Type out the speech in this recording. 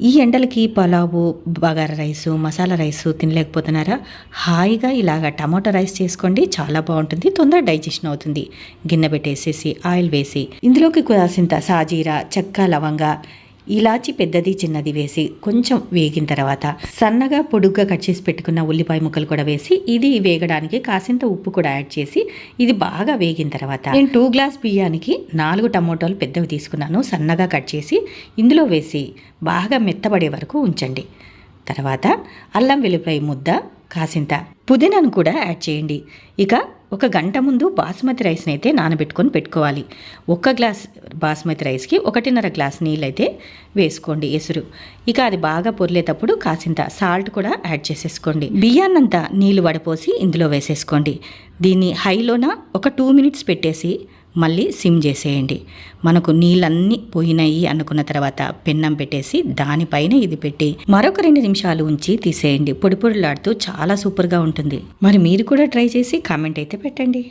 ఈ ఎండలకి pulao bagara rice masala rice తినలేకపోతున్నారా? హాయిగా ఇలాగ టమాటో రైస్ చేసుకోండి చాలా బాగుంటుంది తొందర డైజెషన్ అవుతుంది. గిన్నె పెట్టేసేసి ఆయిల్ వేసి ఇందులోకి కాసింత సాజీరా చెక్క లవంగా ఇలాచి పెద్దది చిన్నది వేసి కొంచెం వేగిన తర్వాత సన్నగా పొడుగ్గా కట్ చేసి పెట్టుకున్న ఉల్లిపాయ ముక్కలు కూడా వేసి ఇది వేగడానికి కాసింత ఉప్పు కూడా యాడ్ చేసి ఇది బాగా వేగిన తర్వాత నేను టూ గ్లాస్ బియ్యానికి నాలుగు టమోటాలు పెద్దవి తీసుకున్నాను. సన్నగా కట్ చేసి ఇందులో వేసి బాగా మెత్తబడే వరకు ఉంచండి. తర్వాత అల్లం వెల్లిపాయ ముద్ద కాసింత పుదీనాను కూడా యాడ్ చేయండి. ఇక ఒక గంట ముందు బాస్మతి రైస్ని అయితే నానబెట్టుకొని పెట్టుకోవాలి. ఒక్క గ్లాస్ బాస్మతి రైస్కి ఒకటిన్నర గ్లాస్ నీళ్ళైతే వేసుకోండి ఎసురు. ఇక అది బాగా పొర్లేటప్పుడు కాసింత సాల్ట్ కూడా యాడ్ చేసేసుకోండి. బియ్యాన్నంతా నీళ్ళు వడపోసి ఇందులో వేసేసుకోండి. దీన్ని హైలోన ఒక టూ మినిట్స్ పెట్టేసి మళ్ళీ సిమ్ చేసేయండి. మనకు నీళ్ళన్నీ పోయినాయి అనుకున్న తర్వాత పెన్నం పెట్టేసి దానిపైన ఇది పెట్టి మరొక రెండు నిమిషాలు ఉంచి తీసేయండి. పొడి పొడిలాడుతూ చాలా సూపర్గా ఉంటుంది. మరి మీరు కూడా ట్రై చేసి కామెంట్ అయితే పెట్టండి.